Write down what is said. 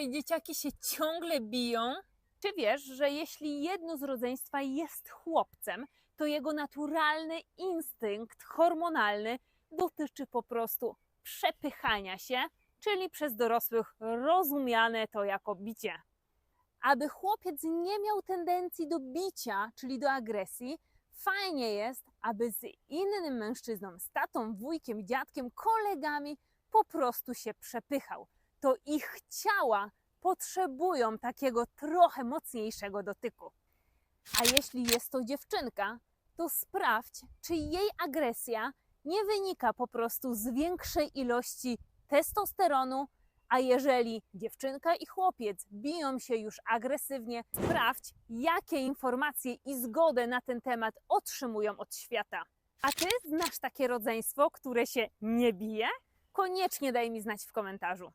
twoje dzieciaki się ciągle biją? Czy wiesz, że jeśli jedno z rodzeństwa jest chłopcem, to jego naturalny instynkt hormonalny dotyczy po prostu przepychania się, czyli przez dorosłych rozumiane to jako bicie. Aby chłopiec nie miał tendencji do bicia, czyli do agresji, fajnie jest, aby z innym mężczyzną, z tatą, wujkiem, dziadkiem, kolegami po prostu się przepychał. To ich ciała potrzebują takiego trochę mocniejszego dotyku. A jeśli jest to dziewczynka, to sprawdź, czy jej agresja nie wynika po prostu z większej ilości testosteronu, a jeżeli dziewczynka i chłopiec biją się już agresywnie, sprawdź, jakie informacje i zgodę na ten temat otrzymują od świata. A ty znasz takie rodzeństwo, które się nie bije? Koniecznie daj mi znać w komentarzu.